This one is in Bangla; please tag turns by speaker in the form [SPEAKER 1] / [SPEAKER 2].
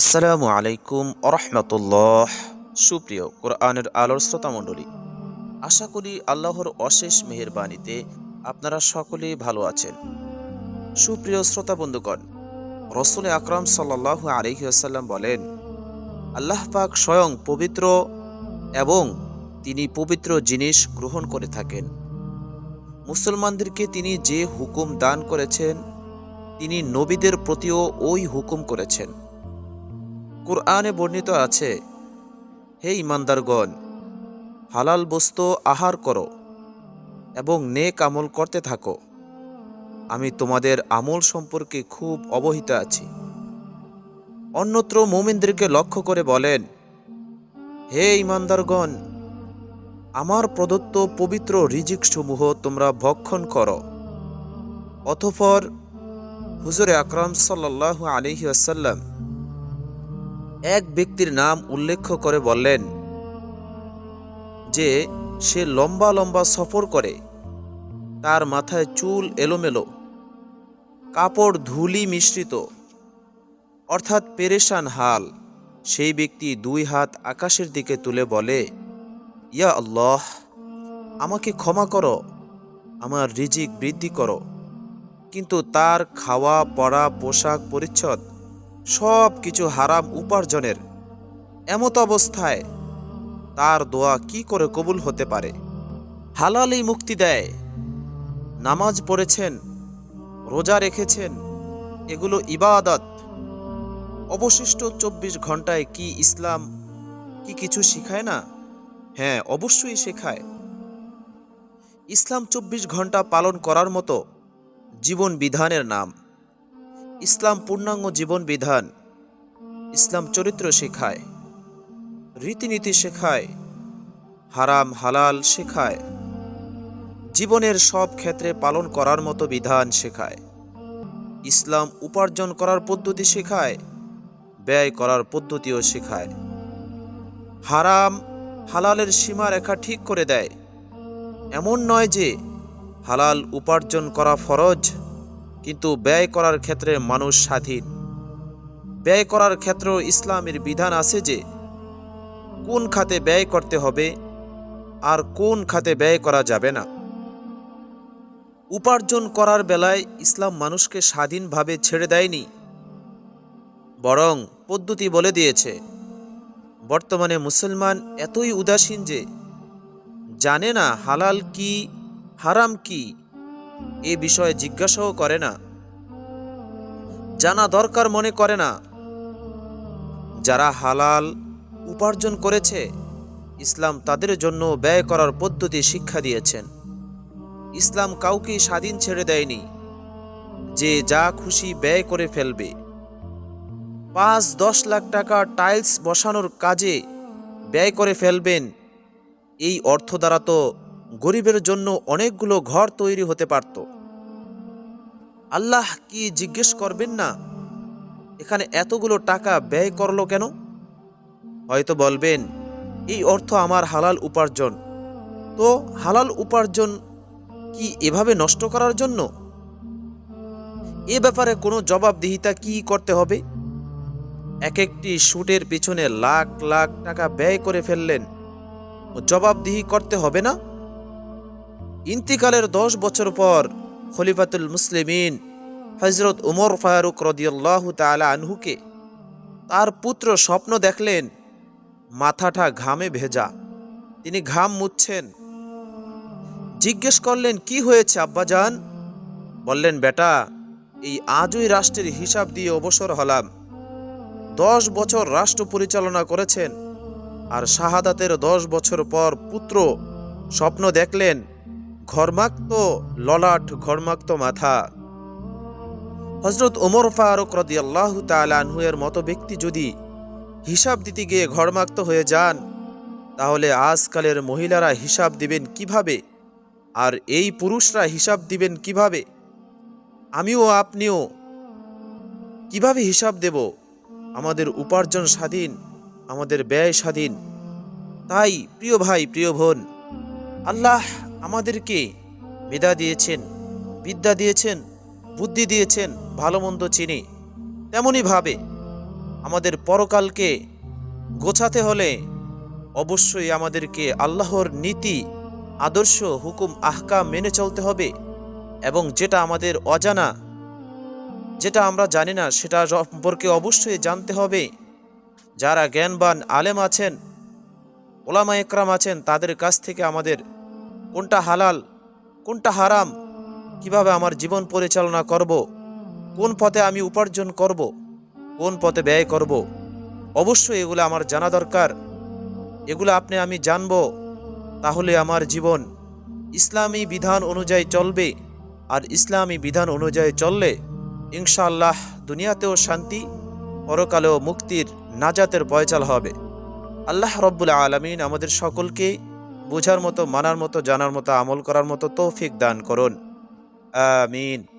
[SPEAKER 1] আসসালামু আলাইকুম আরহামতুল্লাহ সুপ্রিয় কোরআনের আলোর শ্রোতা মণ্ডলী আশা করি আল্লাহর অশেষ মেহেরবানিতে আপনারা সকলেই ভালো আছেন। সুপ্রিয় শ্রোতা বন্ধুগণ, রসুল আকরাম সাল্লাহ আলহিহাসাল্লাম বলেন, আল্লাহ পাক স্বয়ং পবিত্র এবং তিনি পবিত্র জিনিস গ্রহণ করে থাকেন। মুসলমানদেরকে তিনি যে হুকুম দান করেছেন, তিনি নবীদের প্রতিও ওই হুকুম করেছেন। কুরআনে বর্ণিত আছে, হে ইমানদারগণ, হালাল বস্তু আহার করো এবং নেক আমল করতে থাকো। আমি তোমাদের আমল সম্পর্কে খুব অবহিত আছি। অন্যত্র মোমিনদেরকে লক্ষ্য করে বলেন, হে ইমানদারগণ, আমার প্রদত্ত পবিত্র রিজিকসমূহ তোমরা ভক্ষণ করো। অতঃপর হুজুরে আকরাম সাল্লাহ আলহি আসাল্লাম এক ব্যক্তির নাম উল্লেখ করে বললেন যে, সে লম্বা লম্বা সফর করে। তার মাথায় চুল এলোমেলো। কাপড় ধুলি মিশ্রিত। অর্থাৎ পেরেশান হাল। সেই ব্যক্তি দুই হাত আকাশের দিকে তুলে বলে, ইয়া আল্লাহ, আমাকে ক্ষমা করো। আমার রিজিক বৃদ্ধি করো। কিন্তু তার খাওয়া, পড়া, পোশাক পরিচ্ছদ সব কিছু হারাম উপার্জনের। এমত অবস্থায় তার দোয়া কি করে কবুল হতে পারে? হালালই মুক্তি দেয়। নামাজ পড়েছেন, রোজা রেখেছেন, এগুলো ইবাদত। অবশিষ্ট চব্বিশ ঘন্টায় কি ইসলাম কি কিছু শিখায় না? হ্যাঁ অবশ্যই শেখায়। ইসলাম চব্বিশ ঘণ্টা পালন করার মতো জীবন বিধানের নাম। ইসলাম পূর্ণাঙ্গ জীবন বিধান। ইসলাম চরিত্র শেখায়, রীতিনীতি শেখায়, হারাম হালাল শেখায়, জীবনের সব ক্ষেত্রে পালন করার মতো বিধান শেখায়। ইসলাম উপার্জন করার পদ্ধতি শেখায়, ব্যয় করার পদ্ধতিও শেখায়। হারাম হালালের সীমারেখা ঠিক করে দেয়। এমন নয় যে হালাল উপার্জন করা ফরজ কিন্তু ব্যয় করার ক্ষেত্রে মানুষ স্বাধীন। ব্যয় করার ক্ষেত্রেও ইসলামের বিধান আছে যে, কোন খাতে ব্যয় করতে হবে আর কোন খাতে ব্যয় করা যাবে না। উপার্জন করার বেলায় ইসলাম মানুষকে স্বাধীনভাবে ছেড়ে দেয়নি, বরং পদ্ধতি বলে দিয়েছে। বর্তমানে মুসলমান এতই উদাসীন যে, জানে না হালাল কি, হারাম কি এ বিষয়ে জিজ্ঞাসাও করে না। জানা দরকার মনে করে না। যারা হালাল উপার্জন করেছে, ইসলাম তাদের জন্য ব্যয় করার পদ্ধতি শিক্ষা দিয়েছেন। ইসলাম কাউকে স্বাধীন ছেড়ে দেয়নি। যে যা খুশি ব্যয় করে ফেলবে। পাঁচ দশ লাখ টাকা টাইলস বসানোর কাজে ব্যয় করে ফেলবেন। এই অর্থ দ্বারা তো গরিবের জন্য অনেকগুলো ঘর তৈরি হতে পারত। আল্লাহ কি জিজ্ঞেস করবেন না? এখানে এতগুলো টাকা ব্যয় করল কেন? হয়তো বলবেন, এই অর্থ আমার হালাল উপার্জন। তো হালাল উপার্জন কি এভাবে নষ্ট করার জন্য? এ ব্যাপারে কোনো জবাবদিহিতা কি করতে হবে? এক একটি শুটের পিছনে লাখ লাখ টাকা ব্যয় করে ফেললেন। জবাবদিহি করতে হবে না? ইন্তিকালের দশ বছর পর খলিফাতুল মুসলিমিন হজরত উমর ফারুক রদিয়াল্লাহ তালা আনহুকে তার পুত্র স্বপ্ন দেখলেন, মাথাটা ঘামে ভেজা। তিনি ঘাম মুছছেন। জিজ্ঞেস করলেন, কি হয়েছে আব্বাজান? বললেন, বেটা, এই আজই রাষ্ট্রের হিসাব দিয়ে অবসর হলাম। দশ বছর রাষ্ট্র পরিচালনা করেছেন আর শাহাদাতের দশ বছর পর পুত্র স্বপ্ন দেখলেন ঘরমাক্ত, ললাট ঘরমাক্ত মাথা। হজরত ওমর ফারুক রদি আল্লাহ তালানহুয়ের মতো ব্যক্তি যদি হিসাব দিতে গিয়ে ঘরমাক্ত হয়ে যান, তাহলে আজকালের মহিলারা হিসাব দিবেন কীভাবে? আর এই পুরুষরা হিসাব দিবেন কীভাবে? আমিও আপনিও কীভাবে হিসাব দেব? আমাদের উপার্জন স্বাধীন, আমাদের ব্যয় স্বাধীন। তাই প্রিয় ভাই, প্রিয় বোন, আল্লাহ আমাদেরকে মেধা দিয়েছেন, বিদ্যা দিয়েছেন, বুদ্ধি দিয়েছেন ভালো মন্দ চিনি তেমনইভাবে আমাদের পরকালকে গোছাতে হলে অবশ্যই আমাদেরকে আল্লাহর নীতি, আদর্শ, হুকুম আহকা মেনে চলতে হবে এবং যেটা আমাদের অজানা, যেটা আমরা জানি না, সেটা সম্পর্কে অবশ্যই জানতে হবে। যারা জ্ঞানবান আলেম আছেন, ওলামা একরাম আছেন, তাদের কাছ থেকে আমাদের কোনটা হালাল, কোনটা হারাম, কীভাবে আমার জীবন পরিচালনা করব, কোন পথে আমি উপার্জন করব, কোন পথে ব্যয় করব, অবশ্যই এগুলো আমার জানা দরকার। এগুলো আপনি আমি জানব, তাহলে আমার জীবন ইসলামী বিধান অনুযায়ী চলবে, আর ইসলামী বিধান অনুযায়ী চললে ইনশাআল্লাহ দুনিয়াতেও শান্তি, পরকালেও মুক্তির নাজাতের বয়চাল হবে। আল্লাহ রব্বুল আলমিন আমাদের সকলকে বোঝার মতো মানার মতো জানার মতো আমল করার মতো তৌফিক দান করুন। আমিন।